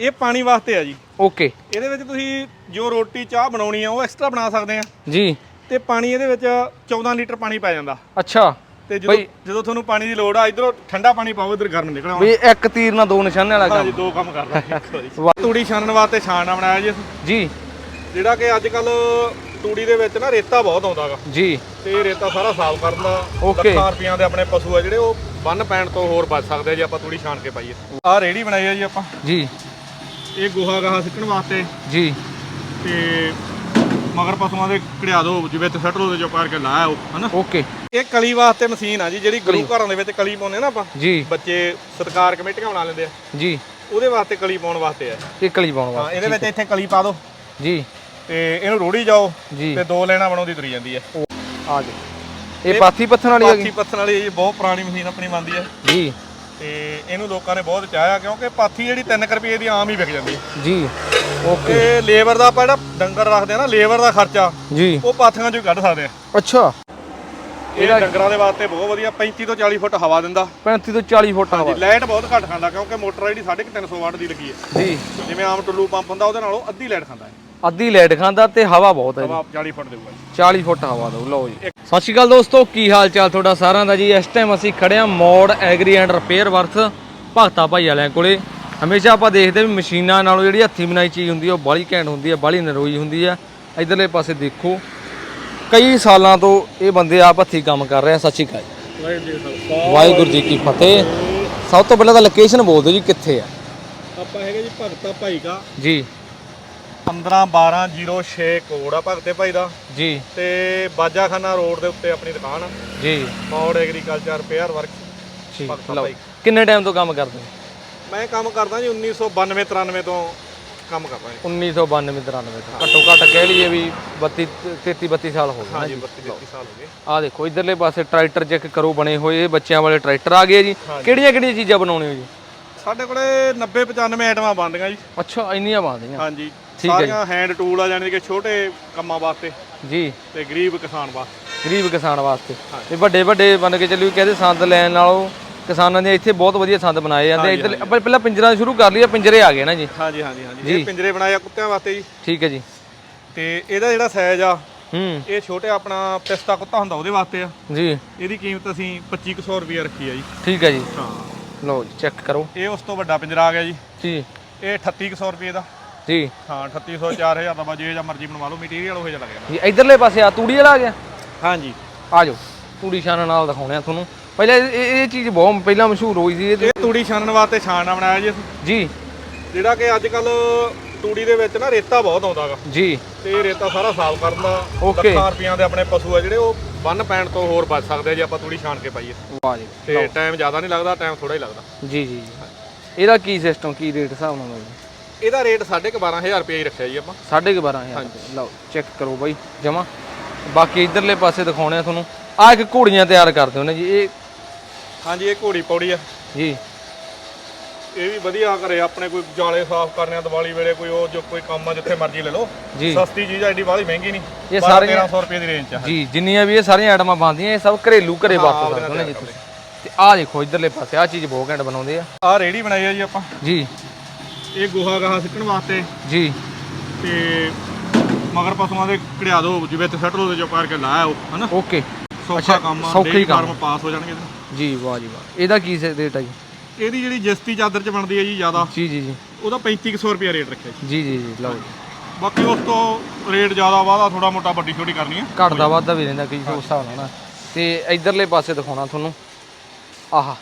ਇਹ ਪਾਣੀ ਵਾਸਤੇ ਆ ਜੀ। ਓਕੇ। ਇਹਦੇ ਵਿੱਚ ਤੁਸੀਂ ਜੋ ਰੋਟੀ ਚਾਹ ਬਣਾਉਣੀ ਆ ਉਹ ਐਕਸਟਰਾ ਬਣਾ ਸਕਦੇ ਆ। ਜੀ। ਤੇ ਪਾਣੀ ਇਹਦੇ ਵਿੱਚ 14 ਲੀਟਰ ਪਾਣੀ ਪੈ ਜਾਂਦਾ। ਅੱਛਾ। ਤੇ ਜਦੋਂ ਜਦੋਂ ਤੁਹਾਨੂੰ ਪਾਣੀ ਦੀ ਲੋੜ ਆ ਇਧਰੋਂ ਠੰਡਾ ਪਾਣੀ ਪਾਓ ਇਧਰ ਗਰਮ ਨਿਕਲਣਾ ਵੀ ਇੱਕ ਤੀਰ ਨਾਲ ਦੋ ਨਿਸ਼ਾਨੇ ਵਾਲਾ ਹਾਂਜੀ ਕੰਮ। ਦੋ ਕੰਮ ਕਰਦਾ ਇੱਕੋ ਵਾਰੀ। ਵਾਹ। ਤੂੜੀ ਛਾਣਨ ਵਾਸਤੇ ਛਾਣਨਾ ਬਣਾਇਆ ਜੀ। ਜੀ। ਜਿਹੜਾ ਕਿ ਅੱਜ ਕੱਲ ਤੂੜੀ ਦੇ ਵਿੱਚ ਨਾ ਰੇਤਾ ਬਹੁਤ ਆਉਂਦਾਗਾ ਜੀ। ਤੇ ਰੇਤਾ ਸਾਰਾ ਸਾਫ਼ ਕਰਨ ਦਾ. ਲੱਖਾਂ ਰੁਪਈਆਂ ਦੇ ਆਪਣੇ ਪਸ਼ੂ ਆ ਜਿਹੜੇ ਉਹ ਬੰਨ ਪੈਣ ਤੋਂ ਹੋਰ ਬਚ ਸਕਦੇ ਜੇ ਆਪਾਂ ਤੂੜੀ ਛਾਣ ਕੇ ਪਾਈਏ। ਆਹ ਰੇੜੀ ਬਣਾਈ ਆ ਜੀ ਆਪਾਂ। ਜੀ। ਇਹ ਗੋਹਾ ਗਾਹਾ ਸਿੱਟਣ ਵਾਸਤੇ। ਜੀ। ਤੇ ਮਗਰ ਪਸ਼ੂਆਂ ਦੇ ਕੜਿਆ ਦੋ ਜਿਵੇਂ ਤੇ ਸੱਟ ਲੋ ਦੇ ਜੋ ਪਾਰ ਕੇ ਲਾਇਆ ਉਹ ਹਨਾ? ਓਕੇ। ਇਹ ਕਲੀ ਵਾਸਤੇ ਮਸ਼ੀਨ ਆ ਜੀ ਜਿਹੜੀ ਗੁਰੂ ਘਰਾਂ ਦੇ ਵਿੱਚ ਕਲੀ ਪਾਉਂਦੇ ਨਾ ਆਪਾਂ। ਜੀ। ਬੱਚੇ ਸਤਕਾਰ ਕਮੇਟੀਆਂ ਬਣਾ ਲੈਂਦੇ ਆ। ਜੀ। ਉਹਦੇ ਵਾਸਤੇ ਕਲੀ ਪਾਉਣ ਵਾਸਤੇ ਆ। ਇਹ ਕਲੀ ਪਾਉਣ ਹਾਂ ਵਾਸਤੇ ਇਹਦੇ ਵਿੱਚ ਇੱਥੇ ਕਲੀ ਪਾ ਦਿਓ ਜੀ। ਤੇ ਇਹਨੂੰ ਰੋੜੀ ਜਾਓ ਜੀ। ਤੇ ਦੋ ਲੈਣਾ ਬਣਾਉਂਦੀ ਤੁਰੀ ਜਾਂਦੀ ਹੈ ਆ ਗਏ ਇਹ ਪਾਥੀ ਪੱਥਣ ਵਾਲੀ ਪਾਥੀ ਹੈਗੀ ਪੱਥਣ ਵਾਲੀ ਇਹ ਬਹੁਤ ਪੁਰਾਣੀ ਮਸ਼ੀਨ ਆਪਣੀ ਬਣਦੀ ਹੈ ਜੀ। ਤੇ ਇਹਨੂੰ ਲੋਕਾਂ ਨੇ ਬਹੁਤ ਚਾਹਿਆ ਕਿਉਂਕਿ ਪਾਥੀ ਜਿਹੜੀ 3 ਰੁਪਏ ਦੀ ਆਮ ਹੀ ਵਿਕ ਜਾਂਦੀ। ਹੈ ਜੀ ਓਕੇ। ਤੇ ਲੇਬਰ ਦਾ ਆਪਾਂ ਜਿਹੜਾ ਡੰਗਰ ਰੱਖਦੇ ਆ ਨਾ ਲੇਬਰ ਦਾ ਖਰਚਾ ਜੀ। ਉਹ ਪਾਥੀਆਂ ਚੋਂ ਹੀ ਕੱਢ ਸਕਦੇ ਆ। ਅੱਛਾ। ਇਹ ਡੰਗਰਾਂ ਦੇ ਵਾਸਤੇ ਬਹੁਤ ਵਧੀਆ 35 ਤੋਂ 40 ਫੁੱਟ ਹਵਾ ਦਿੰਦਾ। 35 ਤੋਂ 40 ਫੁੱਟ ਹਵਾ। ਜੀ ਲਾਈਟ ਬਹੁਤ ਘੱਟ ਖਾਂਦਾ ਕਿਉਂਕਿ ਮੋਟਰ ਜਿਹੜੀ 350 ਵਾਟ ਦੀ ਲੱਗੀ ਹੈ। ਜੀ। ਜਿਵੇਂ ਆਮ ਟੁੱਲੂ ਪੰਪ ਹੁੰਦਾ ਉਹਦੇ ਨਾਲੋਂ ਅੱਧੀ ਲਾਈਟ ਖਾਂਦਾ ਹੈ ਅੱਧੀ ਲਾਈਟ ਖਾਂਦਾ ਤੇ ਹਵਾ ਬਹੁਤ ਹੈ ਜੀ। ਹਵਾ 40 ਫੁੱਟ ਦੇਊਗਾ ਜੀ। 40 ਫੁੱਟ ਹਵਾ ਦੋ ਲਓ ਜੀ। ਸਤਿ ਸ਼੍ਰੀ ਅਕਾਲ ਦੋਸਤੋ ਕੀ ਹਾਲ ਚਾਲ ਤੁਹਾਡਾ ਸਾਰਿਆਂ ਦਾ ਜੀ? ਇਸ ਟਾਈਮ ਅਸੀਂ ਖੜੇ ਹਾਂ Maur agri and repair works Bhagta Bhai ਵਾਲਿਆਂ ਕੋਲੇ। ਹਮੇਸ਼ਾ ਆਪਾਂ ਦੇਖਦੇ ਵੀ ਮਸ਼ੀਨਾਂ ਨਾਲੋਂ ਜਿਹੜੀ ਹੱਥੀਂ ਬਣਾਈ ਚੀਜ਼ ਹੁੰਦੀ ਉਹ ਬਾਹਲੀ ਘੈਂਟ ਹੁੰਦੀ ਹੈ ਬਾਹਲੀ ਨਰੋਈ ਹੁੰਦੀ ਹੈ ਇਧਰਲੇ ਪਾਸੇ ਦੇਖੋ ਕਈ ਸਾਲਾਂ ਤੋਂ ਇਹ ਬੰਦੇ ਆਪ ਹੱਥੀਂ ਕੰਮ ਕਰ ਰਹੇ ਆ। ਸਤਿ ਸ਼੍ਰੀ ਅਕਾਲ ਜੀ। ਵਾਹਿਗੁਰੂ ਜੀ ਕੀ ਫਤਿਹ। ਸਭ ਤੋਂ ਪਹਿਲਾਂ ਤਾਂ ਲੋਕੇਸ਼ਨ ਬੋਲ ਦਿਓ ਜੀ ਕਿੱਥੇ ਆ? ਆਪਾਂ ਹੈਗੇ ਜੀ ਭਗਤਾ ਭਾਈ ਦਾ ਜੀ। 15 1206 ਕੋਡ ਆ ਭਗਤੇ ਭਾਈ ਦਾ। ਜੀ। ਤੇ ਬਾਜਾਖਾਨਾ ਰੋਡ ਦੇ ਉੱਤੇ ਆਪਣੀ ਦੁਕਾਨ ਆ। ਜੀ। Maur agriculture repair work. ਠੀਕ ਭਗਤਾ ਲਓ ਭਾਈ। ਕਿੰਨੇ ਟਾਈਮ ਤੋਂ ਕੰਮ ਕਰਦੇ ਹੋ? ਮੈਂ ਕੰਮ ਕਰਦਾ ਜੀ 1992 93 ਤੋਂ ਕੰਮ ਕਰਦਾ ਜੀ। 1992 93 ਤੋਂ। ਘੱਟੋ ਘੱਟ ਕਹਿ ਲਈਏ ਵੀ 32 33 32 ਸਾਲ ਹੋ ਗਏ ਹਾਂਜੀ ਜੀ 32 33 ਸਾਲ ਹੋ ਗਏ। ਆਹ ਦੇਖੋ ਇਧਰਲੇ ਪਾਸੇ ਟਰੈਕਟਰ ਚੈੱਕ ਕਰੋ ਬਣੇ ਹੋਏ ਇਹ ਬੱਚਿਆਂ ਵਾਲੇ ਟਰੈਕਟਰ ਆ ਗਏ ਜੀ। ਕਿਹੜੀਆਂ ਕਿਹੜੀਆਂ ਚੀਜ਼ਾਂ ਬਣਾਉਣੇ ਹੋ ਜੀ? ਸਾਡੇ ਕੋਲੇ 90 95 ਆਈਟਮਾਂ ਬਣਦੀਆਂ ਜੀ। ਅੱਛਾ ਇੰਨੀਆਂ ਬਣਦੀਆਂ। ਹਾਂਜੀ ਠੀਕ ਹੈ ਜੀ। ਸਾਰੀਆਂ ਹੈਂਡ ਟੂਲ ਆ ਜਾਣੀ ਕਿ ਛੋਟੇ ਕੰਮਾਂ ਵਾਸਤੇ ਜੀ। ਤੇ ਗਰੀਬ ਕਿਸਾਨ ਵਾਸਤੇ। ਗਰੀਬ ਕਿਸਾਨ ਵਾਸਤੇ। ਤੇ ਵੱਡੇ ਵੱਡੇ ਬਣ ਕੇ ਚੱਲਿਓ ਕਹਿੰਦੇ ਸੰਦ ਲੈਣ ਨਾਲੋਂ ਕਿਸਾਨਾਂ ਦੇ ਇੱਥੇ ਬਹੁਤ ਵਧੀਆ ਸੰਦ ਬਣਾਏ ਜਾਂਦੇ ਇੱਧਰ ਆਪਾਂ ਪਹਿਲਾਂ ਪਿੰਜਰਾ ਸ਼ੁਰੂ ਕਰ ਲਈਏ ਪਿੰਜਰੇ ਆ ਗਏ ਨਾ ਜੀ। ਹਾਂਜੀ ਹਾਂਜੀ ਹਾਂਜੀ। ਇਹ ਪਿੰਜਰੇ ਬਣਾਏ ਆ ਕੁੱਤਿਆਂ ਵਾਸਤੇ ਜੀ। ਠੀਕ ਹੈ ਜੀ। ਤੇ ਇਹਦਾ ਜਿਹੜਾ ਸਾਈਜ਼ ਆ ਹੂੰ। ਇਹ ਛੋਟੇ ਆਪਣਾ ਪਿਸਤਾ ਕੁੱਤਾ ਹੁੰਦਾ ਉਹਦੇ ਵਾਸਤੇ ਆ। ਜੀ। ਇਹਦੀ ਕੀਮਤ ਅਸੀਂ 2500 ਰੁਪਏ ਰੱਖੀ ਆ ਜੀ। ਠੀਕ ਹੈ ਜੀ। ਹਾਂ। ਲਓ ਜੀ ਚੈੱਕ ਕਰੋ। ਇਹ ਉਸ ਤੋਂ ਵੱਡਾ ਪਿੰਜਰਾ ਆ ਗਿਆ ਜੀ। ਜੀ। ਇਹ 3800 ਰੁਪਏ ਦਾ। ਜੀ। ਹਾਂ 3800 4000 ਦਾ ਬਾਜੇ ਜਾਂ ਮਰਜ਼ੀ ਬਣਵਾ ਲਓ ਮਟੀਰੀਅਲ ਉਹ ਜਿਹਾ ਲੱਗੇਗਾ ਜੀ ਇਧਰਲੇ ਪਾਸੇ ਆ ਤੂੜੀ ਵਾਲਾ ਆ ਗਿਆ? ਹਾਂਜੀ। ਆ ਜਾਓ ਤੂੜੀ ਛਾਨਣ ਨਾਲ ਦਿਖਾਉਣੇ ਆ ਤੁਹਾਨੂੰ। ਪਹਿਲਾਂ ਇਹ ਇਹ ਇਹ ਚੀਜ਼ ਬਹੁਤ ਪਹਿਲਾਂ ਮਸ਼ਹੂਰ ਹੋਈ ਸੀ ਇਹ ਇਹ ਤੂੜੀ ਛਾਣਨ ਵਾਸਤੇ ਛਾਣਨਾ ਬਣਾਇਆ ਜੀ ਅਸੀਂ। ਜੀ। ਜਿਹੜਾ ਕਿ ਅੱਜ ਕੱਲ ਤੂੜੀ ਦੇ ਵਿੱਚ ਨਾ ਰੇਤਾ ਬਹੁਤ ਆਉਂਦਾਗਾ ਜੀ। ਤੇ ਇਹ ਰੇਤਾ ਸਾਰਾ ਸਾਫ਼ ਕਰਨ ਦਾ Okay. ਲੱਖਾਂ ਰੁਪਈਆਂ ਦੇ ਆਪਣੇ ਪਸ਼ੂ ਆ ਜਿਹੜੇ ਉਹ ਬੰਨ ਪੈਣ ਤੋਂ ਹੋਰ ਬਚ ਸਕਦੇ ਆ ਜੇ ਆਪਾਂ ਤੂੜੀ ਛਾਣ ਕੇ ਪਾਈਏ। ਵਾਹ ਜੀ ਤੇ ਟਾਈਮ ਜ਼ਿਆਦਾ ਨਹੀਂ ਲੱਗਦਾ ਟਾਈਮ ਥੋੜਾ ਹੀ ਲੱਗਦਾ। ਜੀ ਜੀ ਜੀ। ਇਹਦਾ ਕੀ ਸਿਸਟਮ ਕੀ ਰੇਟ ਹਿਸਾਬ ਨਾਲ ਜੀ ਇਹਦਾ ਰੇਟ 12500 ਰੁਪਏ ਹੀ ਰੱਖਿਆ ਜੀ ਆਪਾਂ। ਸਾਢੇ ਕੁ ਬਾਰਾਂ ਹਜ਼ਾਰ ਲਓ ਚੈੱਕ ਕਰੋ ਬਾਈ ਜਮਾ। ਬਾਕੀ ਇਧਰਲੇ ਪਾਸੇ ਦਿਖਾਉਣੇ ਆ ਤੁਹਾਨੂੰ। ਆ ਇੱਕ ਘੋੜੀਆਂ ਤਿਆਰ ਕਰਦੇ ਹੋ ਨੇ ਜੀ ਇਹ ਹਾਂਜੀ ਇਹ ਘੋੜੀ ਪੌੜੀ ਆ। ਜੀ। ਇਹ ਵੀ ਵਧੀਆ ਘਰੇ ਆਪਣੇ ਕੋਈ ਜਾਲੇ ਸਾਫ਼ ਕਰਨੇ ਆ ਦੀਵਾਲੀ ਵੇਲੇ ਕੋਈ ਉਹ ਜੋ ਕੋਈ ਕੰਮ ਆ ਜਿੱਥੇ ਮਰਜ਼ੀ ਲੈ ਲਓ। ਜੀ। ਸਸਤੀ ਚੀਜ਼ ਆ ਐਡੀ ਬਾਹਲੀ ਮਹਿੰਗੀ ਨਹੀਂ। ਇਹ 12 ਸਾਰੀਆਂ- 1300 ਰੁਪਏ ਦੀ ਰੇਂਜ ਚ ਆ। ਜੀ ਜਿੰਨੀਆਂ ਵੀ ਇਹ ਸਾਰੀਆਂ ਆਈਟਮਾਂ ਬਣਦੀਆਂ ਇਹ ਸਭ ਘਰੇਲੂ ਘਰੇ ਹੋ ਨਾਲ ਨੇ ਜੀ ਤੁਸੀਂ। ਤੇ ਆਹ ਦੇਖੋ ਇਧਰਲੇ ਪਾਸੇ ਆਹ ਚੀਜ਼ ਬਹੁਤ ਘੈਂਟ ਬਣਾਉਂਦੇ ਆ। ਆਹ ਰੇੜੀ ਬਣਾਈ ਆ ਜੀ ਆਪਾਂ। ਜੀ। ਇਹ ਗੋਹਾ ਗਾਹਾ ਸਿੱਟਣ ਵਾਸਤੇ। ਜੀ। ਤੇ ਮਗਰ ਪਸ਼ੂਆਂ ਦੇ ਕੜਿਆ ਦੋ ਜਿਵੇਂ ਤੇ ਸੱਟ ਲੋ ਦੇ ਜੋ ਪਾਰ ਕੇ ਲਾਇਆ ਉਹ ਹਨਾ? ਓਕੇ। ਸੌਖਾ ਕੰਮ ਆ ਸੌਖਾ ਹੀ ਡੇਰੀ ਕੰਮ। ਫਾਰਮ ਪਾਸ ਹੋ ਜਾਣਗੇ ਇਹਦੇ। ਜੀ ਵਾਹ ਜੀ ਵਾਹ। ਇਹਦਾ ਕੀ ਰੇਟ ਆ ਜੀ? ਇਹਦੀ ਜਿਹੜੀ ਜਸਤੀ ਚਾਦਰ ਚ ਬਣਦੀ ਹੈ ਜੀ ਜ਼ਿਆਦਾ। ਜੀ ਜੀ ਜੀ। ਉਹਦਾ 3500 ਰੁਪਏ ਰੇਟ ਰੱਖਿਆ ਜੀ। ਜੀ ਜੀ ਜੀ ਲਓ ਜੀ। ਬਾਕੀ ਉਸ ਤੋਂ ਰੇਟ ਜ਼ਿਆਦਾ ਵਾਦਾ ਥੋੜਾ ਮੋਟਾ ਵੱਡੀ ਛੋਟੀ ਕਰਨੀ ਆ। ਘਟਦਾ ਵੱਧਦਾ ਵੀ ਰਹਿੰਦਾ ਉਸ ਹਿਸਾਬ ਨਾਲ ਨਾ ਤੇ ਇਧਰਲੇ ਪਾਸੇ ਦਿਖਾਉਣਾ ਤੁਹਾਨੂੰ। ਆਹ।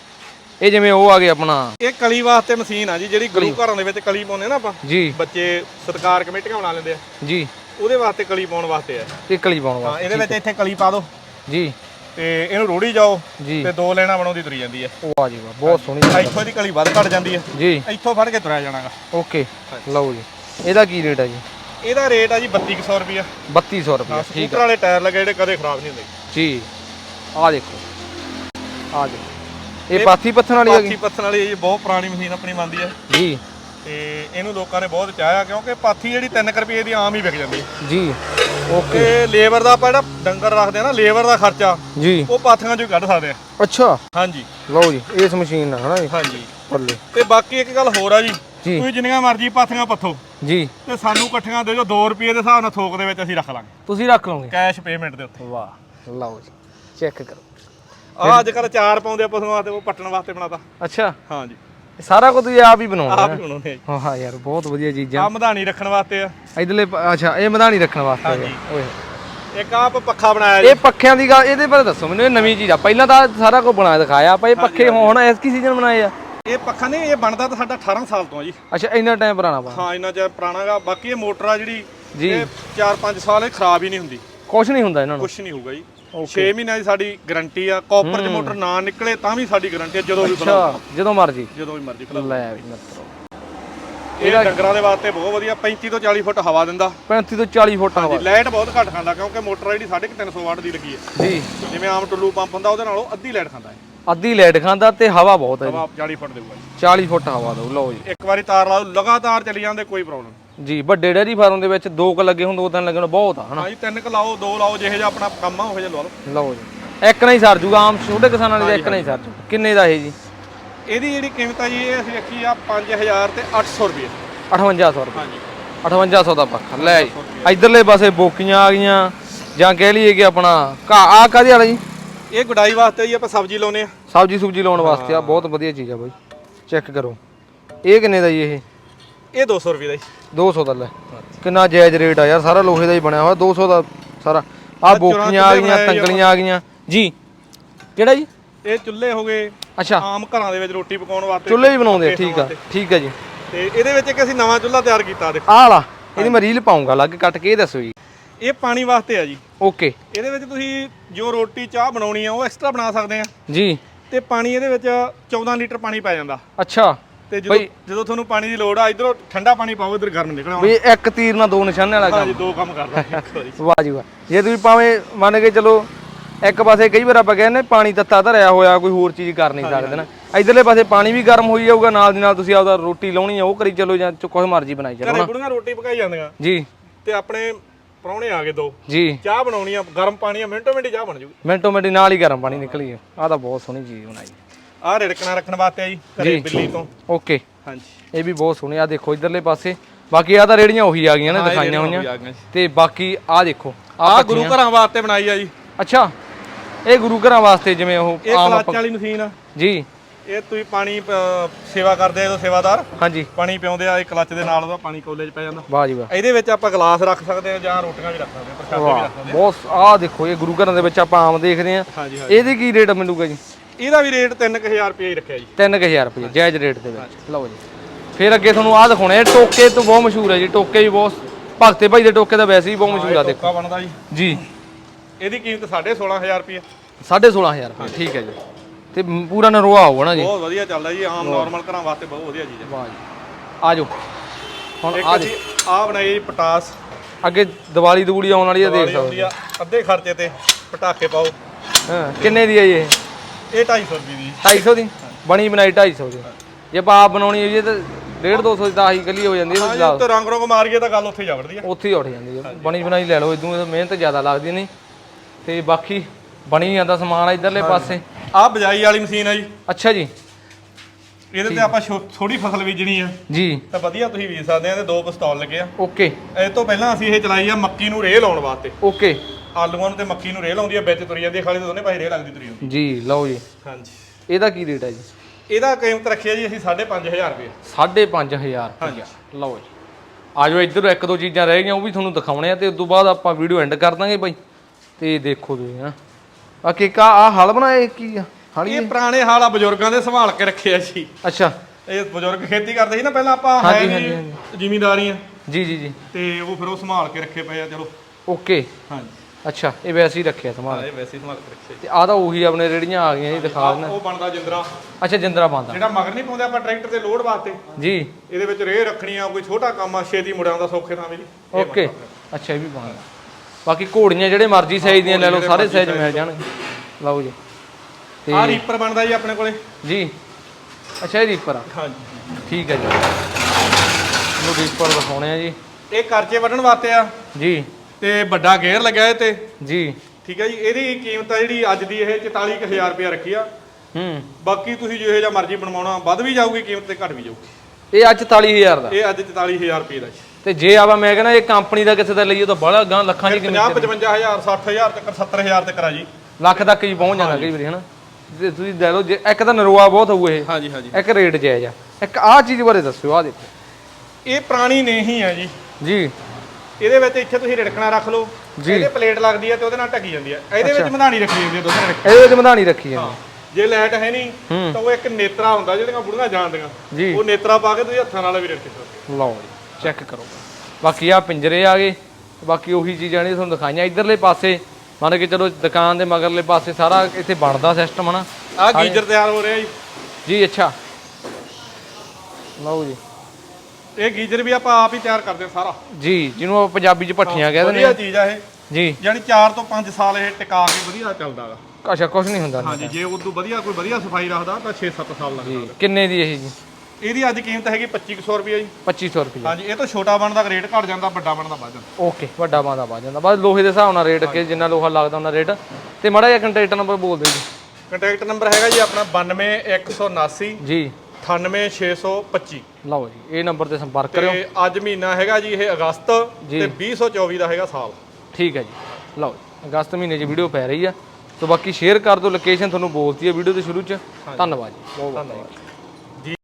ਇਹ ਜਿਵੇਂ ਉਹ ਆ ਗਿਆ ਆਪਣਾ। ਇਹ ਕਲੀ ਵਾਸਤੇ ਮਸ਼ੀਨ ਆ ਜੀ ਜਿਹੜੀ ਗੁਰੂ ਘਰਾਂ ਦੇ ਵਿੱਚ ਕਲੀ ਪਾਉਂਦੇ ਨਾ ਆਪਾਂ। ਜੀ। ਬੱਚੇ ਸਤਕਾਰ ਕਮੇਟੀਆਂ ਬਣਾ ਲੈਂਦੇ ਆ। ਜੀ। ਉਹਦੇ ਵਾਸਤੇ ਕਲੀ ਪਾਉਣ ਵਾਸਤੇ ਆ। ਇਹ ਕਲੀ ਪਾਉਣ ਹਾਂ ਵਾਸਤੇ ਇਹਦੇ ਵਿੱਚ ਇੱਥੇ ਕਲੀ ਪਾ ਦਿਓ ਜੀ। ਤੇ ਇਹਨੂੰ ਰੋੜੀ ਜਾਓ ਜੀ। ਤੇ ਦੋ ਲੈਣਾ ਬਣਾਉਂਦੀ ਤੁਰੀ ਜਾਂਦੀ ਹੈ ਵਾਹ ਜੀ ਵਾਹ ਬਹੁਤ ਸੋਹਣੀ ਇੱਥੋਂ ਦੀ ਕਲੀ ਵੱਧ ਘਟ ਜਾਂਦੀ ਹੈ ਜੀ। ਇੱਥੋਂ ਫੜ ਕੇ ਤੁਰਿਆ ਜਾਣਾਗਾ ਓਕੇ ਲਓ ਜੀ। ਇਹਦਾ ਕੀ ਰੇਟ ਹੈ ਜੀ? ਇਹਦਾ ਰੇਟ ਆ ਜੀ 3200 ਰੁਪਏ 3200 ਰੁਪਏ ਠੀਕ ਸਕੂਟਰ ਵਾਲੇ ਟਾਇਰ ਲੱਗੇ ਜਿਹੜੇ ਕਦੇ ਖਰਾਬ ਨਹੀਂ ਹੁੰਦੇ। ਜੀ। ਆਹ ਦੇਖੋ। ਆਹ ਦੇਖੋ। ਇਹ ਪਾਥੀ ਪੱਥਣ ਵਾਲੀ ਪਾਥੀ ਹੈਗੀ ਪੱਥਣ ਵਾਲੀ ਇਹ ਬਹੁਤ ਪੁਰਾਣੀ ਮਸ਼ੀਨ ਆਪਣੀ ਬਣਦੀ ਹੈ। ਜੀ। ਤੇ ਇਹਨੂੰ ਲੋਕਾਂ ਨੇ ਬਹੁਤ ਚਾਹਿਆ ਕਿਉਂਕਿ ਪਾਥੀ ਜਿਹੜੀ 3 ਰੁਪਏ ਦੀ ਆਮ ਹੀ ਵਿਕ ਜਾਂਦੀ ਹੈ। ਜੀ। ਓਕੇ ਤੇ ਲੇਬਰ ਦਾ ਆਪਾਂ ਜਿਹੜਾ ਡੰਗਰ ਰੱਖਦੇ ਆ ਨਾ ਲੇਬਰ ਦਾ ਖਰਚਾ ਜੀ। ਉਹ ਪਾਥੀਆਂ ਚੋਂ ਕੱਢ ਸਕਦੇ ਆ। ਅੱਛਾ। ਹਾਂਜੀ। ਲਓ ਜੀ ਇਸ ਮਸ਼ੀਨ ਨਾਲ ਹਨਾ ਜੀ? ਹਾਂਜੀ। ਪੱਲੇ। ਤੇ ਬਾਕੀ ਇੱਕ ਗੱਲ ਹੋਰ ਆ ਜੀ ਜੀ। ਤੁਸੀਂ ਜਿੰਨੀਆਂ ਮਰਜ਼ੀ ਪਾਥੀਆਂ ਪੱਥੋ ਜੀ। ਤੇ ਸਾਨੂੰ ਇਕੱਠੀਆਂ ਦੇ ਜੋ 2 ਰੁਪਏ ਦੇ ਹਿਸਾਬ ਨਾਲ ਥੋਕ ਦੇ ਵਿੱਚ ਅਸੀਂ ਰੱਖ ਲਾਂਗੇ। ਤੁਸੀਂ ਰੱਖ ਲਓਗੇ? ਕੈਸ਼ ਪੇਮੈਂਟ ਦੇ ਉੱਤੇ। ਵਾਹ ਲਓ ਜੀ ਚੈੱਕ ਕਰੋ। ਆ ਅੱਜ ਕੱਲ ਚਾਰ ਪਾਉਂਦੇ ਆ ਪਸ਼ੂਆਂ ਵਾਸਤੇ ਉਹ ਪੱਟਣ ਵਾਸਤੇ ਬਣਾਤਾ। ਅੱਛਾ। ਹਾਂਜੀ। ਇਹ ਸਾਰਾ ਕੁਝ ਤੁਸੀਂ ਆਪ ਹੀ ਬਣਾਉਂਦੇ ਆਪ ਹੀ ਬਣਾਉਂਦੇ ਆ ਜੀ। ਹਾਂ ਯਾਰ ਬਹੁਤ ਵਧੀਆ ਚੀਜ਼ਾਂ। ਆ ਮਧਾਣੀ ਰੱਖਣ ਵਾਸਤੇ ਆ। ਇਧਰਲੇ ਅੱਛਾ ਇਹ ਮਧਾਣੀ ਰੱਖਣ ਵਾਸਤੇ ਹਾਂਜੀ। ਓਏ। ਇੱਕ ਆਪ ਪੱਖਾ ਬਣਾਇਆ ਜੀ। ਇਹ ਪੱਖਿਆਂ ਦੀ ਗੱਲ ਇਹਦੇ ਬਾਰੇ ਦੱਸੋ ਮੈਨੂੰ ਇਹ ਨਵੀਂ ਚੀਜ਼ ਆ। ਪਹਿਲਾਂ ਤਾਂ ਸਾਰਾ ਕੁਝ ਬਣਾ ਦਿਖਾਇਆ। ਆਪਾਂ ਇਹ ਪੱਖੇ ਹੁਣ ਇਸ ਕੀ ਸੀਜ਼ਨ ਬਣਾਏ ਆ? ਇਹ ਪੱਖਾ ਨਹੀਂ ਇਹ ਬਣਦਾ ਤਾਂ ਸਾਡਾ 18 ਸਾਲ ਤੋਂ ਆ ਜੀ। ਅੱਛਾ ਇੰਨਾ ਟਾਈਮ ਪੁਰਾਣਾ ਬਣਾ ਹਾਂ ਇੰਨਾ ਚਿਰ ਪੁਰਾਣਾ ਗਾ। ਬਾਕੀ ਇਹ ਮੋਟਰ ਆ ਜਿਹੜੀ ਜੀ। ਇਹ 4-5 ਸਾਲ ਇਹ ਖਰਾਬ ਹੀ ਨਹੀਂ ਹੁੰਦੀ। ਕੁਝ ਨਹੀਂ ਹੁੰਦਾ ਇਹਨਾਂ ਨੂੰ। ਕੁਝ ਨਹੀਂ ਹੋਊਗਾ ਜੀ। 6 ਮਹੀਨਿਆਂ ਦੀ ਸਾਡੀ ਗਾਰੰਟੀ ਆ ਕਾਪਰ ਚ ਮੋਟਰ ਨਾ ਨਿਕਲੇ ਤਾਂ ਵੀ ਸਾਡੀ ਗਾਰੰਟੀ ਆ ਜਦੋਂ ਵੀ ਅੱਛਾ ਜਦੋਂ ਮਰਜ਼ੀ। ਜਦੋਂ ਵੀ ਮਰਜ਼ੀ ਖਲਾਓ ਲੈ ਵੀ ਮਿੱਤਰੋ। ਇਹ ਡੰਗਰਾਂ ਦੇ ਵਾਸਤੇ ਬਹੁਤ ਵਧੀਆ 35 ਤੋਂ 40 ਫੁੱਟ ਹਵਾ ਦਿੰਦਾ। 35 ਤੋਂ 40 ਫੁੱਟ ਹਵਾ। ਲਾਈਟ ਬਹੁਤ ਘੱਟ ਖਾਂਦਾ ਕਿਉਂਕਿ ਮੋਟਰ ਜਿਹੜੀ 350 ਵਾਟ ਦੀ ਲੱਗੀ ਹੈ ਜੀ। ਜਿਵੇਂ ਆਮ ਟੁੱਲੂ ਪੰਪ ਹੁੰਦਾ ਉਹਦੇ ਨਾਲੋਂ ਅੱਧੀ ਲਾਈਟ ਖਾਂਦਾ ਹੈ ਅੱਧੀ ਲਾਈਟ ਖਾਂਦਾ ਤੇ ਹਵਾ ਬਹੁਤ ਹੈ ਹਵਾ 40 ਫੁੱਟ ਦੇਊਗਾ ਜੀ। 40 ਫੁੱਟ ਹਵਾ ਦੋ ਲਓ ਜੀ। ਇੱਕ ਵਾਰੀ ਤਾਰ ਲਾ ਲਗਾਤਾਰ ਚੱਲੀ ਜਾਂਦੇ ਕੋਈ ਪ੍ਰੋਬਲਮ ਜੀ ਵੱਡੇ ਡੇਅਰੀ ਫਾਰਮ ਦੇ ਵਿੱਚ ਦੋ ਕ ਲੱਗੇ ਹੁਣ ਦੋ ਤਿੰਨ ਲੱਗਣ ਬਹੁਤ ਆ ਹਨਾ? ਹਾਂਜੀ ਤਿੰਨ ਕ ਲਾਓ ਦੋ ਲਾਓ ਜਿਹੇ ਜਿਹਾ ਆਪਣਾ ਕੰਮ ਆ ਉਹ ਜਿਹਾ ਲਵਾ ਲਓ। ਲਓ ਜੀ। ਇੱਕ ਨਹੀਂ ਸਰ ਜੂਗਾ ਆਮ ਛੋਟੇ ਕਿਸਾਨਾਂ ਲਈ ਇੱਕ ਨਹੀਂ ਸਰ ਜੂ। ਕਿੰਨੇ ਦਾ ਇਹ ਜੀ? ਇਹਦੀ ਜਿਹੜੀ ਕੀਮਤ ਆ ਜੀ ਇਹ ਅਸੀਂ ਰੱਖੀ ਆ 5000 ਤੇ 800 ਰੁਪਏ। 5800 ਰੁਪਏ। ਹਾਂਜੀ 5800 ਦਾ ਪੱਖਾ ਲੈ ਜੀ। ਇਧਰਲੇ ਪਾਸੇ ਬੋਕੀਆਂ ਆ ਗਈਆਂ ਜਾਂ ਕਹਿ ਲਈਏ ਕਿ ਆਪਣਾ ਘਾ ਆ ਕਾਹਦੇ ਵਾਲਾ ਜੀ? ਇਹ ਗੁਡਾਈ ਵਾਸਤੇ ਜੀ ਆਪਾਂ ਸਬਜ਼ੀ ਲਾਉਨੇ ਆ। ਸਬਜੀ ਸੁਬਜੀ ਲਾਉਣ ਵਾਸਤੇ ਆ ਬਹੁਤ ਵਧੀਆ ਚੀਜ਼ ਆ ਬਾਈ। ਚੈੱਕ ਕਰੋ। ਇਹ ਕਿੰਨੇ ਦਾ ਜੀ ਇਹ? ਇਹ 200 ਰੁਪਏ ਦਾ ਜੀ। 200 ਦਾ ਲੈ। ਕਿੰਨਾ ਜਾਇਜ਼ ਰੇਟ ਆ ਯਾਰ ਸਾਰਾ ਲੋਹੇ ਦਾ ਹੀ ਬਣਿਆ ਹੋਇਆ 200 ਦਾ ਸਾਰਾ। ਆ ਬੋਕੀਆਂ ਆ ਗਈਆਂ ਤੰਗਲੀਆਂ ਆ ਗਈਆਂ। ਜੀ। ਕਿਹੜਾ ਜੀ? ਇਹ ਚੁੱਲ੍ਹੇ ਹੋ ਗਏ ਅੱਛਾ। ਆਮ ਘਰਾਂ ਦੇ ਵਿੱਚ ਰੋਟੀ ਪਕਾਉਣ ਵਾਸਤੇ। ਚੁੱਲ੍ਹੇ ਵੀ ਬਣਾਉਂਦੇ ਆ ਠੀਕ ਆ। ਠੀਕ ਆ ਜੀ। ਤੇ ਇਹਦੇ ਵਿੱਚ ਇੱਕ ਅਸੀਂ ਨਵਾਂ ਚੁੱਲ੍ਹਾ ਤਿਆਰ ਕੀਤਾ ਦੇਖੋ। ਆਹ ਵਾਲਾ ਇਹਦੀ ਮੈਂ ਰੀਲ ਪਾਉਂਗਾ ਅਲੱਗ ਕੱਟ ਕੇ ਇਹ ਦੱਸੋ ਜੀ। ਇਹ ਪਾਣੀ ਵਾਸਤੇ ਆ ਜੀ। ਓਕੇ। ਇਹਦੇ ਵਿੱਚ ਤੁਸੀਂ ਜੋ ਰੋਟੀ ਚਾਹ ਬਣਾਉਣੀ ਆ ਉਹ ਐਕਸਟਰਾ ਬਣਾ ਸਕਦੇ ਆ। ਜੀ। ਤੇ ਪਾਣੀ ਇਹਦੇ ਵਿੱਚ 14 ਲੀਟਰ ਪਾਣੀ ਪੈ ਜਾਂਦਾ। ਅੱਛਾ। ਤੇ ਜਦੋਂ ਬਈ- ਜਦੋਂ ਤੁਹਾਨੂੰ ਪਾਣੀ ਦੀ ਲੋੜ ਆ ਇਧਰੋਂ ਠੰਡਾ ਪਾਣੀ ਪਾਓ ਇਧਰ ਗਰਮ ਨਿਕਲ ਆਉਣਾ ਵੀ ਇੱਕ ਤੀਰ ਨਾਲ ਦੋ ਨਿਸ਼ਾਨੇ ਵਾਲਾ ਕੰਮ। ਹਾਂਜੀ ਦੋ ਕੰਮ ਕਰਦਾ ਇੱਕ ਵਾਰੀ। ਵਾਹ ਜੀ ਵਾਹ। ਜੇ ਤੁਸੀਂ ਭਾਵੇਂ ਮੰਨ ਕੇ ਚਲੋ ਇੱਕ ਪਾਸੇ ਕਈ ਵਾਰ ਆਪਾਂ ਕਹਿੰਦੇ ਪਾਣੀ ਤੱਤਾ ਧਰਿਆ ਹੋਇਆ ਕੋਈ ਹੋਰ ਚੀਜ਼ ਕਰ ਨਹੀਂ ਸਕਦੇ ਨਾ। ਇਧਰਲੇ ਪਾਸੇ ਪਾਣੀ ਵੀ ਗਰਮ ਹੋਈ ਜਾਊਗਾ ਨਾਲ ਦੀ ਨਾਲ ਤੁਸੀਂ ਆਪਦਾ ਰੋਟੀ ਲਾਉਣੀ ਆ ਉਹ ਕਰੀ ਚਲੋ ਜਾਂ ਚ- ਕੁਛ ਮਰਜ਼ੀ ਬਣਾਈ ਚਲੋ ਘਰੇ ਨਾ ਬੁੜੀਆਂ ਰੋਟੀ ਪਕਾਈ ਜਾਂਦੀਆਂ। ਜੀ। ਤੇ ਆਪਣੇ ਪਰੌਣੇ ਆ ਗਏ ਦੋ। ਜੀ। ਚਾਹ ਬਣਾਉਣੀ ਆ ਗਰਮ ਪਾਣੀ ਆ ਮਿੰਟੋ ਮਿੰਟ ਹੀ ਚਾਹ ਬਣ ਜੂਗੀ। ਮਿੰਟੋ ਮਿੰਟ ਨਾਲ ਹੀ ਗਰਮ ਪਾਣੀ ਨਿਕਲੀ ਆ। ਤਾਂ ਬਹੁਤ ਸੋਹਣੀ ਚੀਜ਼ ਬਣਾਈ। ਆਹ ਰਿੜਕਣਾ ਰੱਖਣ ਵਾਸਤੇ ਆ ਜੀ ਘਰੇ ਜੀ। ਬਿੱਲੀ ਤੋਂ? ਓਕੇ। ਹਾਂਜੀ। ਇਹ ਵੀ ਬਹੁਤ ਸੋਹਣੀ ਆ। ਦੇਖੋ ਇਧਰਲੇ ਪਾਸੇ। ਬਾਕੀ ਆ ਤਾਂ ਰੇੜੀਆਂ ਉਹੀ ਆ ਗਈਆਂ ਨੇ ਹਾਂ, ਇਹ ਦਿਖਾਈਆਂ ਰੇਹੜੀਆਂ ਹੋਈਆਂ ਉਹੀ ਆ ਗਈਆਂ। ਤੇ ਬਾਕੀ ਆ ਦੇਖੋ ਆਹ ਗੁਰੂ ਘਰਾਂ ਵਾਸਤੇ ਬਣਾਈ ਆ ਜੀ। ਅੱਛਾ। ਇਹ ਗੁਰੂ ਘਰਾਂ ਵਾਸਤੇ ਜਿਵੇਂ ਉਹ ਇਹ ਆਮ ਕਲੱਚ ਆਪਾਂ- ਵਾਲੀ ਮਸ਼ੀਨ ਆ। ਜੀ। ਇਹ ਤੁਸੀਂ ਪਾਣੀ ਅਹ, ਸੇਵਾ ਕਰਦੇ ਆ ਜਦੋਂ ਸੇਵਾਦਾਰ। ਹਾਂਜੀ। ਪਾਣੀ ਪਿਆਉਂਦੇ ਆ ਇਹ ਕਲੱਚ ਦੇ ਨਾਲ ਉਹਦਾ ਪਾਣੀ ਕੋਲੇ 'ਚ ਪੈ ਜਾਂਦਾ। ਵਾਹ ਜੀ ਵਾਹ। ਇਹਦੇ ਵਿੱਚ ਆਪਾਂ ਗਲਾਸ ਰੱਖ ਸਕਦੇ ਆ ਜਾਂ ਰੋਟੀਆਂ ਵੀ ਰੱਖ ਸਕਦੇ ਆ ਪ੍ਰਸ਼ਾਦੇ ਵੀ ਵਾਹ ਰੱਖ ਸਕਦੇ ਬਹੁਤ ਆਹ ਦੇਖੋ ਇਹ ਗੁਰੂ ਘਰਾਂ ਦੇ ਵਿੱਚ ਆਪਾਂ ਆਮ ਦੇਖਦੇ ਆ ਆ। ਹਾਂਜੀ ਹਾਂਜੀ। ਇਹਦੀ ਕੀ ਰੇਟ ਮਿਲੂਗਾ ਜੀ? ਇਹਦਾ ਵੀ ਰੇਟ 3000 ਰੁਪਏ ਹੀ ਰੱਖਿਆ ਜੀ। 3000 ਰੁਪਏ ਜਾਇਜ਼ ਰੇਟ ਦੇ ਵਿੱਚ। ਲਓ ਜੀ। ਫਿਰ ਅੱਗੇ ਤੁਹਾਨੂੰ ਆਹ ਦਿਖਾਉਣੇ ਆ ਟੋਕੇ ਤੋਂ ਬਹੁਤ ਮਸ਼ਹੂਰ ਹੈ ਜੀ। ਟੋਕੇ ਵੀ ਬਹੁਤ ਭਗਤੇ ਭਾਈ ਦੇ ਟੋਕੇ ਤਾਂ ਵੈਸੇ ਹੀ ਬਹੁਤ ਮਸ਼ਹੂਰ ਆ ਦੇਖੋ। ਟੋਕਾ ਬਣਦਾ ਜੀ। ਜੀ। ਇਹਦੀ ਕੀਮਤ 16500 ਰੁਪਏ 16500 ਰੁਪਏ ਠੀਕ ਹੈ ਜੀ। ਤੇ ਪੂਰਾ ਨਰੋਆ ਹੋਊਗਾ ਨਾ ਜੀ? ਬਹੁਤ ਵਧੀਆ ਚੱਲਦਾ ਜੀ ਆਮ ਨਾਰਮਲ ਘਰਾਂ ਵਾਸਤੇ ਬਹੁਤ ਵਧੀਆ ਚੀਜ਼ ਹੈ। ਵਾਹ ਜੀ। ਆ ਜਾਓ। ਹੁਣ ਇੱਕ ਆ ਅਸੀਂ ਆਹ ਬਣਾਈ ਜੀ ਪਟਾਸ। ਅੱਗੇ ਦੀਵਾਲੀ ਦੂੜੀ ਆਉਣ ਵਾਲੀ ਆ ਦੇਖ ਸਕਦੇ ਆ ਅੱਧੇ ਖਰਚੇ ਤੇ ਪਟਾਕੇ ਪਾਓ। ਹਾਂ ਕਿੰਨੇ ਦੀ ਹੈ ਜੀ ਇਹ? ਇਹ 250 ਰੁਪਏ ਦੀ 250 ਦੀ? ਬਣੀ ਬਣਾਈ 250 ਦੀ। ਜੇ ਆਪਾਂ ਆਪ ਬਣਾਉਣੀ ਹੋਈ ਤਾਂ 1.5 200 ਦੀ ਤਾਂ ਆਹੀ ਗਲੀ ਹੋ ਜਾਂਦੀ ਹੈ ਹਾਂ ਉੱਤੇ ਰੰਗ ਰੋਗ ਮਾਰੀਏ ਤਾਂ ਗੱਲ ਉੱਥੇ ਜਾ ਵੜਦੀ ਆ। ਉੱਥੇ ਹੀ ਉੱਠ ਜਾਂਦੀ ਹੈ। ਬਣੀ ਬਣਾਈ ਲੈ ਲਓ ਇਦੋਂ ਤਾਂ ਮਿਹਨਤ ਜ਼ਿਆਦਾ ਲੱਗਦੀ ਨਹੀਂ। ਤੇ ਬਾਕੀ ਬਣੀ ਜਾਂਦਾ ਸਮਾਨ ਇਧਰਲੇ ਪਾਸੇ। ਆਹ ਬਜਾਈ ਵਾਲੀ ਮਸ਼ੀਨ ਆ ਜੀ। ਅੱਛਾ ਜੀ। ਇਹਦੇ ਤੇ ਆਪਾਂ ਥੋੜੀ ਫਸਲ ਬੀਜਣੀ ਆ। ਜੀ। ਤਾਂ ਵਧੀਆ ਤੁਸੀਂ ਬੀਜ ਸਕਦੇ ਆ ਤੇ ਦੋ ਪਿਸਤੌਲ ਲੱਗੇ ਆ। ਓਕੇ। ਇਹ ਤੋਂ ਪਹਿਲਾਂ ਅਸੀਂ ਇਹ ਚਲਾਈ ਆ ਮੱਕੀ ਨੂੰ ਰੇਹ ਲਾਉਣ ਵਾਸਤੇ। ਓਕੇ। ਆਲੂਆਂ ਨੂੰ ਤੇ ਮੱਕੀ ਨੂੰ ਰੇਹ ਲਾਉਂਦੀ ਆ ਵਿੱਚ ਤੁਰੀ ਜਾਂਦੀ ਆ ਖਾਲੀ ਦੋਨੇ ਪਾਸੇ ਰੇਹ ਲੱਗਦੀ ਤੁਰੀ ਜਾਂਦੀ ਜੀ ਲਓ ਜੀ। ਹਾਂਜੀ। ਇਹਦਾ ਕੀ ਰੇਟ ਹੈ ਜੀ? ਇਹਦਾ ਕੀਮਤ ਰੱਖਿਆ ਜੀ ਅਸੀਂ 5500 ਰੁਪਏ। 5500 ਹਾਂਜੀ। ਲਓ ਜੀ। ਆਜੋ ਇੱਧਰ ਇੱਕ ਦੋ ਚੀਜ਼ਾਂ ਰਹਿ ਗਈਆਂ ਉਹ ਵੀ ਤੁਹਾਨੂੰ ਦਿਖਾਉਣੇ ਆ ਤੇ ਉਸ ਤੋਂ ਬਾਅਦ ਆਪਾਂ ਵੀਡੀਓ ਐਂਡ ਕਰ ਦਾਂਗੇ ਬਾਈ। ਤੇ ਦੇਖੋ ਤੁਸੀਂ ਹਾਂ। ਬਾਕੀ ਕਾ ਆ ਹਲ ਬਣਾਏ ਕੀ ਆ? ਹਲੀ ਇਹ ਪੁਰਾਣੇ ਹਾਲ ਆ ਬਜ਼ੁਰਗਾਂ ਦੇ ਸੰਭਾਲ ਕੇ ਰੱਖੇ ਆ ਜੀ। ਅੱਛਾ। ਇਹ ਬਜ਼ੁਰਗ ਖੇਤੀ ਕਰਦੇ ਸੀ ਨਾ ਪਹਿਲਾਂ ਆਪਾਂ ਹੈ ਨਹੀਂ ਜ਼ਿਮੀਂਦਾਰੀਆਂ। ਜੀ ਜੀ ਜੀ। ਤੇ ਉਹ ਫਿਰ ਉਹ ਸੰਭਾਲ ਕੇ ਰੱਖੇ ਪਏ ਆ ਚਲੋ। ਓਕੇ। ਹਾਂਜੀ। ਅੱਛਾ ਇਹ ਵੈਸੇ ਹੀ ਰੱਖਿਆ ਸਮਾਨ ਇਹ ਵੈਸੇ ਹੀ ਸੰਭਾਲ ਕੇ ਰੱਖੇ ਤੇ ਆ ਤਾਂ ਉਹੀ ਆਪਣੇ ਰੇੜੀਆਂ ਆ ਗਈਆਂ ਜੀ ਦਿਖਾ ਦੇਣਾ ਉਹ ਬਣਦਾ ਜਿੰਦਰਾ। ਅੱਛਾ ਜਿੰਦਰਾ ਪਾਉਂਦਾ ਜਿਹੜਾ ਮਗਰ ਨਹੀਂ ਪਾਉਂਦੇ ਆਪਾਂ ਟਰੈਕਟਰ ਤੇ ਲੋਡ ਵਾਸਤੇ। ਜੀ। ਇਹਦੇ ਵਿੱਚ ਰੇਹ ਰੱਖਣੀ ਆ ਕੋਈ ਛੋਟਾ ਕੰਮ ਆ ਛੇਤੀ ਮੁੜਿਆਂ ਦਾ ਸੌਖੇ ਥਾਂ ਵੀ। ਓਕੇ। ਅੱਛਾ ਇਹ ਵੀ ਪਾਉਂਦਾ ਬਾਕੀ ਘੋੜੀਆਂ ਜਿਹੜੇ ਮਰਜ਼ੀ ਸਾਈਜ਼ ਦੀਆਂ ਲੈ ਲਓ ਸਾਰੇ ਸਾਈਜ਼ ਮਿਲ ਜਾਣਗੇ। ਲਓ ਜੀ। ਤੇ ਆ ਰੀਪਰ ਬਣਦਾ ਜੀ ਆਪਣੇ ਕੋਲੇ। ਜੀ। ਅੱਛਾ ਇਹ ਰੀਪਰ ਆ। ਹਾਂਜੀ। ਠੀਕ ਹੈ ਜੀ। ਇਹਨੂੰ ਰੀਪਰ ਦਿਖਾਉਣੇ ਆ ਜੀ। ਇਹ ਕਰਚੇ ਵੱਢਣ ਵਾਸਤੇ ਆ। ਜੀ। ਤੇ ਵੱਡਾ ਗੇਅਰ ਲੱਗਿਆ ਇਹ ਤੇ? ਜੀ। ਠੀਕ ਹੈ ਜੀ ਇਹਦੀ ਕੀਮਤ ਆ ਜਿਹੜੀ ਅੱਜ ਦੀ ਇਹ 44000 ਰੁਪਏ ਰੱਖੀ ਆ। ਹੂੰ। ਬਾਕੀ ਤੁਸੀਂ ਜਿਹੋ ਜਿਹਾ ਮਰਜ਼ੀ ਬਣਵਾਉਣਾ ਵੱਧ ਵੀ ਜਾਊਗੀ ਕੀਮਤ ਤੇ ਘਟ ਵੀ ਜਾਊਗੀ। ਇਹ ਅੱਜ 44000 ਦਾ? ਇਹ ਅੱਜ 44000 ਰੁਪਏ ਦਾ ਜੀ। ਤੇ ਜੇ ਆਵਾ ਮੈਂ ਕਹਿੰਦਾ ਇਹ ਕੰਪਨੀ ਦਾ ਕਿਸੇ ਦਾ ਲਈਏ ਤਾਂ ਬੜਾ ਗਾਂ ਲੱਖਾਂ ਦੀ 50 55000 60000 ਤੱਕ 70000 ਤੱਕ ਆ ਜੀ। ਲੱਖ ਤੱਕ ਹੀ ਪਹੁੰਚ ਜਾਂਦਾ ਕਈ ਵਾਰੀ ਹਨਾ? ਤੇ ਤੁਸੀਂ ਲੈ ਲਓ ਜੇ ਇੱਕ ਤਾਂ ਨਰੋਆ ਬਹੁਤ ਹੋਊ ਇਹ। ਹਾਂਜੀ ਹਾਂਜੀ। ਇੱਕ ਰੇਟ ਜਾਇਜ਼ ਆ। ਇੱਕ ਆਹ ਚੀਜ਼ ਬਾਰੇ ਦੱਸਿਓ ਆ ਦੇਖੋ। ਇਹ ਪੁਰਾਣੀ ਨਹੀਂ ਹੈ ਜੀ। ਜੀ। ਇਹਦੇ ਵਿੱਚ ਇੱਥੇ ਤੁਸੀਂ ਰਿੜਕਣਾ ਰੱਖ ਲਓ। ਇਹਦੇ ਪਲੇਟ ਲੱਗਦੀ ਹੈ ਤੇ ਉਹਦੇ ਨਾਲ ਢੱਕੀ ਜਾਂਦੀ ਹੈ ਇਹਦੇ ਵਿੱਚ ਮਧਾਣੀ ਰੱਖੀ ਜਾਂਦੀ ਹੈ ਦੁੱਧ ਨਾਲ ਇਹਦੇ ਵਿੱਚ ਮਧਾਣੀ ਰੱਖੀ ਜਾਂਦੀ ਜੇ ਲਾਈਟ ਹੈ ਨਹੀਂ ਤਾਂ ਉਹ ਇੱਕ ਨੇਤਰਾ ਹੁੰਦਾ ਜਿਹੜੀਆਂ ਬੁੜੀਆਂ ਜਾਣਦੀਆਂ। ਉਹ ਨੇਤਰਾ ਪਾ ਕੇ ਤੁਸੀਂ ਹੱਥਾਂ ਨਾਲ ਵੀ ਰਿੜਕ ਸਕਦੇ ਲਓ ਜੀ ਚੈੱਕ ਕਰੋ। ਬਾਕੀ ਆ ਪਿੰਜਰੇ ਆ ਗਏ। ਬਾਕੀ ਉਹੀ ਚੀਜ਼ਾਂ ਨੇ ਤੁਹਾਨੂੰ ਦਿਖਾਈਆਂ ਇਧਰਲੇ ਪਾਸੇ। ਮੰਨ ਕੇ ਚਲੋ ਦੁਕਾਨ ਦੇ ਮਗਰਲੇ ਪਾਸੇ ਸਾਰਾ ਇੱਥੇ ਬਣਦਾ ਸਿਸਟਮ ਹਨਾ? ਆਹ ਗੀਜ਼ਰ ਤਿਆਰ ਹੋ ਰਿਹਾ ਜੀ। ਜੀ ਅੱਛਾ। ਲਓ ਜੀ। ਇਹ ਗੀਜ਼ਰ ਵੀ ਆਪਾਂ ਆਪ ਹੀ ਤਿਆਰ ਕਰਦੇ ਹਾਂ ਸਾਰਾ। ਜੀ ਜਿਹਨੂੰ ਆਪਾਂ ਪੰਜਾਬੀ ਚ ਭੱਠੀਆਂ ਕਹਿੰਦੇ ਵਧੀਆ ਨੇ ਚੀਜ਼ ਆ ਇਹ। ਜੀ। ਯਾਨੀ 4 ਤੋਂ 5 ਸਾਲ ਇਹ ਟਿਕਾ ਕੇ ਵਧੀਆ ਚੱਲਦਾ ਗਾ। ਅੱਛਾ ਕੁਝ ਨਹੀਂ ਹੁੰਦਾ। ਹਾਂਜੀ ਜੇ ਉਦੋਂ ਵਧੀਆ ਕੋਈ ਵਧੀਆ ਸਫ਼ਾਈ ਰੱਖਦਾ ਤਾਂ 6-7 ਸਾਲ ਲੱਗਦਾ। ਜੀ ਕਿੰਨੇ ਦੀ ਇਹ ਜੀ? ਇਹਦੀ ਅੱਜ ਕੀਮਤ ਹੈਗੀ 2500 ਰੁਪਏ ਜੀ। 2500 ਰੁਪਏ ਹਾਂਜੀ ਇਹ ਤੋਂ ਛੋਟਾ ਬਣਦਾ ਰੇਟ ਘਟ ਜਾਂਦਾ ਵੱਡਾ ਬਣਦਾ ਵੱਧ ਜਾਂਦਾ। ਓਕੇ ਵੱਡਾ ਬਾਂਦਾ ਪਾ ਜਾਂਦਾ। ਬਸ ਲੋਹੇ ਦੇ ਹਿਸਾਬ ਨਾਲ ਰੇਟ ਕਿ ਜਿੰਨਾ ਲੋਹਾ ਲੱਗਦਾ ਉਹਨਾਂ ਰੇਟ। ਤੇ ਮਾੜਾ ਜਿਹਾ ਕੰਟੈਕਟ ਨੰਬਰ ਬੋਲ ਦਿਓ ਜੀ। ਕੰਟੈਕਟ ਨੰਬਰ ਹੈਗਾ ਜੀ ਆਪਣਾ 92179 ਜੀ। 98625 ਲਓ ਜੀ ਇਹ ਨੰਬਰ ਤੇ ਸੰਪਰਕ ਕਰਿਓ ਤੇ ਅੱਜ ਮਹੀਨਾ ਹੈਗਾ ਜੀ ਇਹ ਅਗਸਤ ਜੀ। ਤੇ 2024 ਦਾ ਹੈਗਾ ਸਾਲ ਠੀਕ ਹੈ ਜੀ ਲਓ ਜੀ ਅਗਸਤ ਮਹੀਨੇ 'ਚ ਵੀਡੀਓ ਪੈ ਰਹੀ ਆ ਸੋ ਬਾਕੀ ਸ਼ੇਅਰ ਕਰ ਦਿਓ ਲੋਕੇਸ਼ਨ ਤੁਹਾਨੂੰ ਬੋਲਤੀ ਹੈ ਵੀਡੀਓ ਦੇ ਸ਼ੁਰੂ 'ਚ ਧੰਨਵਾਦ ਜੀ ਬਹੁਤ ਬਹੁਤ ਧੰਨਵਾਦ